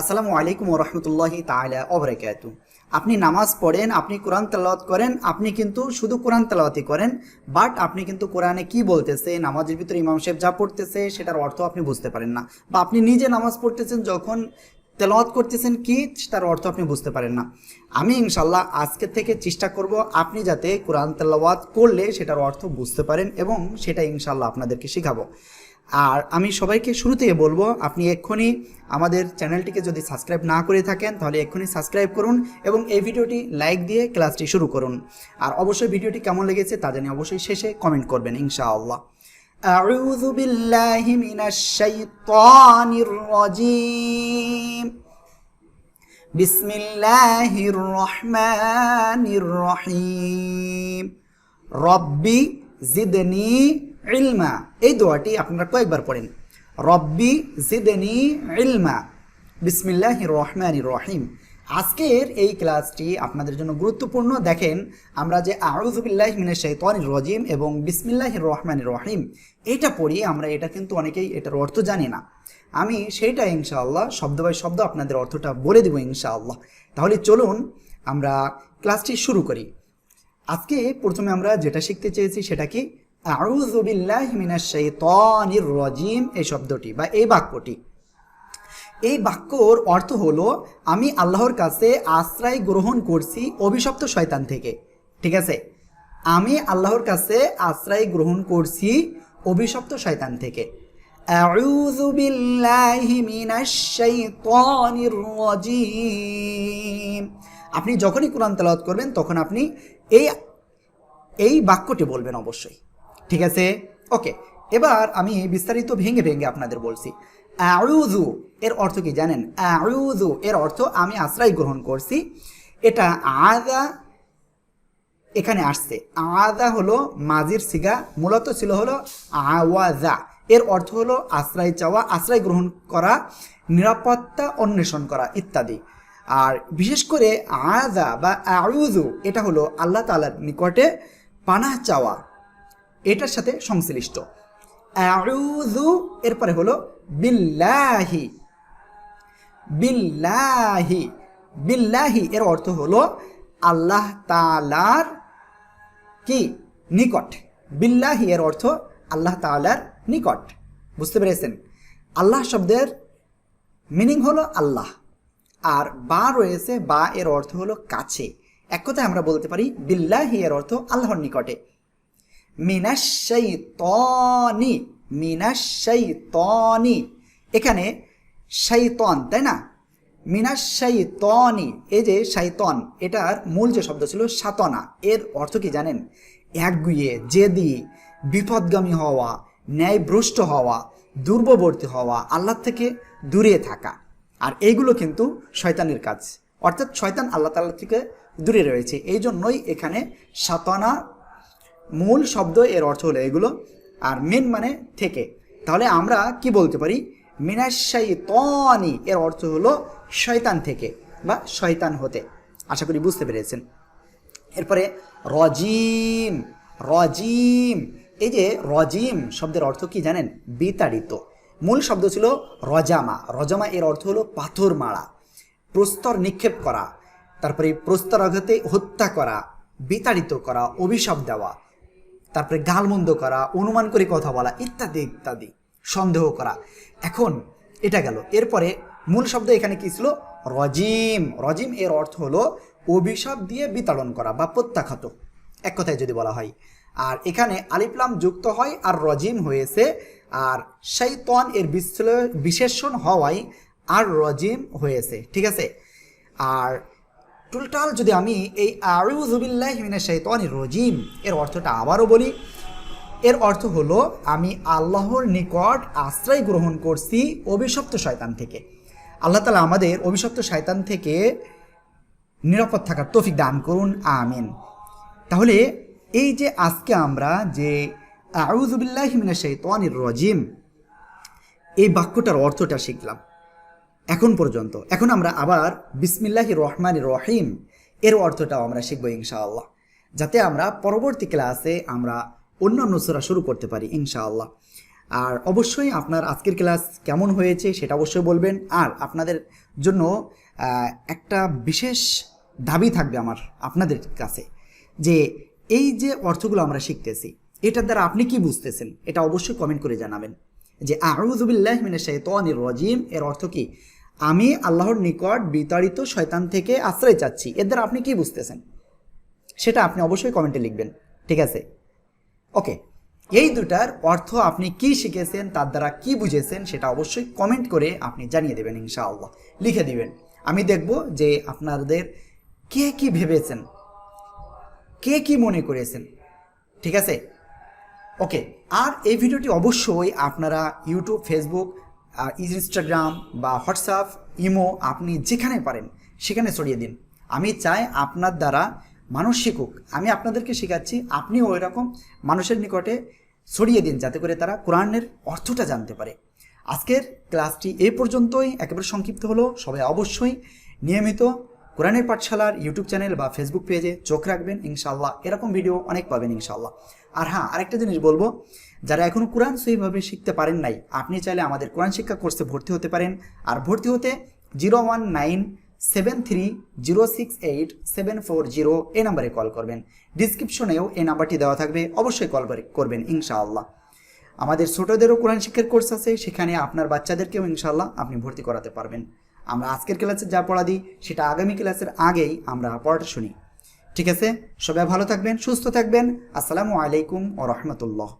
আসসালামু আলাইকুম রহমতুল্লাহি তাআলা অবরাকাত আপনি নামাজ পড়েন, আপনি কোরআন তালাওয়াত করেন, আপনি কিন্তু শুধু কোরআন তেলাওয়াতই করেন, বাট আপনি কিন্তু কোরআনে কি বলতেছে, নামাজের ভিতরে ইমাম সাহেব যা পড়তেছে, সেটার অর্থ আপনি বুঝতে পারেন না। বা আপনি নিজে নামাজ পড়তেছেন যখন তেলাওয়াত করতেছেন কি? তার অর্থ আপনি বুঝতে পারেন না। আমি ইনশাল্লাহ আজকে থেকে চেষ্টা করব আপনি যাতে কোরআন তেলাওয়াত করলে সেটার অর্থ বুঝতে পারেন এবং সেটা ইনশাল্লাহ আপনাদেরকে শেখাবো। আর আমি সবাইকে শুরু থেকে বলব, আপনি এক্ষুনি আমাদের চ্যানেলটিকে যদি সাবস্ক্রাইব না করে থাকেন, তাহলে এক্ষুনি সাবস্ক্রাইব করুন এবং এই ভিডিওটি লাইক দিয়ে ক্লাসটি শুরু করুন। আর অবশ্যই ভিডিওটি কেমন লেগেছে তা জানি অবশ্যই শেষে কমেন্ট করবেন ইনশাআল্লাহ। أعوذ بالله من الشيطان الرجيم بسم الله الرحمن الرحيم রব্বি জিদনি ইলমা এই দোয়াটি আপনারা কয়েকবার পড়েন রব্বি জিদনি ইলমা বিসমিল্লাহ রহমান রহিম আজকের এই ক্লাসটি আপনাদের জন্য গুরুত্বপূর্ণ। দেখেন, আমরা যে আউজুবিল্লাহ মিনে শৈতানির রজিম এবং বিসমিল্লাহ রহমান রহিম, এটা পড়ি, আমরা এটা কিন্তু অনেকেই এটার অর্থ জানি না। আমি সেইটা ইনশাআল্লাহ, শব্দ বাই শব্দ আপনাদের অর্থটা বলে দেবো ইনশাআল্লাহ। তাহলে চলুন আমরা ক্লাসটি শুরু করি। আজকে প্রথমে আমরা যেটা শিখতে চেয়েছি সেটা কি? আউজুবিল্লাহ মিনাশ শাইতানির রাজিম, এই শব্দটি বা এই বাক্যটি। এই বাক্যর অর্থ হলো আমি আল্লাহর কাছে আশ্রয় গ্রহণ করছি অভিশপ্ত শয়তান থেকে ঠিক আছে আমি আল্লাহর কাছে আশ্রয় গ্রহণ করছি অভিশপ্ত শয়তান থেকে أعوذ بالله من الشيطان الرجيم আপনি যখনই কোরআন তেলাওয়াত করবেন তখন আপনি এই এই বাক্যটি বলবেন অবশ্যই ঠিক আছে ওকে এবার আমি বিস্তারিত ভেঙে ভেঙে আপনাদের বলছি আউজু এর অর্থ কি জানেন? আউজু এর অর্থ আমি আশ্রয় গ্রহণ করছি। এটা আদা, এখানে আসছে। আদা হলো মাজির সিগা, মূলত ছিল হলো আওয়াজা। এর অর্থ হলো আশ্রয় চাওয়া, আশ্রয় গ্রহণ করা, নিরাপত্তা অন্বেষণ করা ইত্যাদি। আর বিশেষ করে আদা বা আউজু এটা হলো আল্লাহ তালার নিকটে পানাহ চাওয়া। এটার সাথে সংশ্লিষ্ট। আউযু, এরপরে হলো বিল্লাহি বিল্লাহি বিল্লাহি এর অর্থ হলো আল্লাহ তালার কি? নিকট। বিল্লাহি এর অর্থ আল্লাহ তালার নিকট। বুঝতে পেরেছেন? আল্লাহ শব্দের মিনিং হলো আল্লাহ। আর বা রয়েছে, বা এর অর্থ হলো কাছে। এক কথায় আমরা বলতে পারি, বিল্লাহি এর অর্থ আল্লাহর নিকটে। মিনাশাইতনি মিনাশাইতনি এখানে শাইতন তাই না? মিনাশাইতনি এই যে শাইতন এটার মূল যে শব্দ ছিল সাতনা। এর অর্থ কি জানেন? একগুয়ে, জেদি, বিপদগামী হওয়া, ন্যায়ভ্রষ্ট হওয়া, দুর্ববর্তী হওয়া আল্লাহ থেকে দূরে থাকা। আর এইগুলো কিন্তু শয়তানের কাজ। অর্থাৎ শয়তান আল্লাহ তাল্লাহ থেকে দূরে রয়েছে। এই জন্যই এখানে সাতনা মূল শব্দ, এর অর্থ হলো এগুলো আর মেন মানে থেকে। তাহলে আমরা কি বলতে পারি? মিনাশাই তনি এর অর্থ হলো শয়তান থেকে বা শয়তান হতে। আশা করি বুঝতে পেরেছেন। এরপরে রজিম রজিম। এই যে রজিম শব্দের অর্থ কি জানেন? বিতাড়িত। মূল শব্দ ছিল রজামা। রজামা এর অর্থ হলো পাথর মারা, প্রস্তর নিক্ষেপ করা, তারপরে প্রস্তর আঘাতে হত্যা করা, বিতাড়িত করা, অভিশাপ দেওয়া। তারপরে গালমন্দ করা, অনুমান করে কথা বলা, ইত্যাদি ইত্যাদি, সন্দেহ করা। এখন এটা গেল। এরপরে মূল শব্দ এখানে কি ছিল? রজিম। রজিম এর অর্থ হলো অভিশাপ দিয়ে বিতাড়ন করা বা প্রত্যাখ্যাত। এক কথায় যদি বলা হয়। আর এখানে আলিফলাম যুক্ত হয় আর রজিম হয়েছে। আর শৈতন এর বিশ্লে- বিশেষণ হওয়ায় আর রজিম হয়েছে। ঠিক আছে? আর টোটাল যদি আমি এই আউজুবিল্লাহ মিনা শৈতানি রজিম, এর অর্থটা আবারও বলি, এর অর্থ হলো আমি আল্লাহর নিকট আশ্রয় গ্রহণ করছি অভিশপ্ত শয়তান থেকে। আল্লাহ তালা আমাদের অভিশপ্ত শয়তান থেকে নিরাপদ থাকার তৌফিক দান করুন, আমিন। তাহলে এই যে আজকে আমরা যে আউজুবিল্লাহ মিনা শৈতানির রজিম, এই বাক্যটার অর্থটা শিখলাম। এখন পর্যন্ত। এখন আমরা আবার বিসমিল্লাহ রহমান রহিম, এর অর্থটাও আমরা শিখব ইনশাআল্লাহ। যাতে আমরা পরবর্তী ক্লাসে আমরা অন্যান্য সুরা শুরু করতে পারি ইনশাআল্লাহ। আর অবশ্যই আপনার আজকের ক্লাস কেমন হয়েছে সেটা অবশ্যই বলবেন। আর আপনাদের জন্য একটা বিশেষ দাবি থাকবে আমার আপনাদের কাছে, যে এই যে অর্থগুলো আমরা শিখতেছি, এটার দ্বারা আপনি কি বুঝতেছেন, এটা অবশ্যই কমেন্ট করে জানাবেন। যে আউযুবিল্লাহ মিনাশ শাইতানির রাজিম, এর অর্থ কি? আমি আল্লাহর নিকট বিতাড়িত শয়তান থেকে আশ্রয় চাচ্ছি। এর দ্বারা আপনি কি বুঝতেছেন? সেটা আপনি অবশ্যই কমেন্টে লিখবেন। ঠিক আছে? ওকে এই দুটার অর্থ আপনি কি শিখেছেন, তার দ্বারা কি বুঝেছেন, সেটা অবশ্যই কমেন্ট করে আপনি জানিয়ে দেবেন ইনশাআল্লাহ। লিখে দিবেন। আমি দেখব যে আপনাদের কে কি ভেবেছেন, কে কি মনে করেছেন। ঠিক আছে? ওকে আর এই ভিডিওটি অবশ্যই আপনারা ইউটিউব ফেসবুক ইনস্টাগ্রাম বা হোয়াটসঅ্যাপ ইমো আপনি যেখানে পারেন, সেখানে ছড়িয়ে দিন। আমি চাই আপনার দ্বারা মানুষ শিখুক। আমি আপনাদেরকে শেখাচ্ছি, আপনিও ওই রকম মানুষের নিকটে ছড়িয়ে দিন যাতে করে তারা কোরআনের অর্থটা জানতে পারে। আজকের ক্লাসটি এ পর্যন্তই। একেবারে সংক্ষিপ্ত হলো। সবাই অবশ্যই নিয়মিত কোরআনের পাঠশালার ইউটিউব চ্যানেল বা ফেসবুক পেজে চোখ রাখবেন ইনশাল্লাহ এরকম ভিডিও অনেক পাবেন ইনশাল্লাহ আর হ্যাঁ আরেকটা জিনিস বলব, যারা এখনও কোরআন সহিভাবে শিখতে পারেন নাই, আপনি চাইলে আমাদের কোরআন শিক্ষা কোর্সে ভর্তি হতে পারেন। আর ভর্তি হতে zero one nine seven three zero six eight seven four zero এই নাম্বারে কল করবেন। ডিসক্রিপশনেও এই নাম্বারটি দেওয়া থাকবে, অবশ্যই কল করবেন, ইনশাআল্লাহ। আমাদের ছোটদেরও কোরআন শিক্ষার কোর্স আছে, সেখানে আপনার বাচ্চাদেরকেও ইনশাল্লাহ আপনি ভর্তি করাতে পারবেন। আমরা আজকের ক্লাসে যা পড়া দিই, সেটা আগামী ক্লাসের আগেই আমরা পড়াটা শুনি। ঠিক আছে? সবাই ভালো থাকবেন, সুস্থ থাকবেন। আসসালামু আলাইকুম ও রহমতুল্লাহ।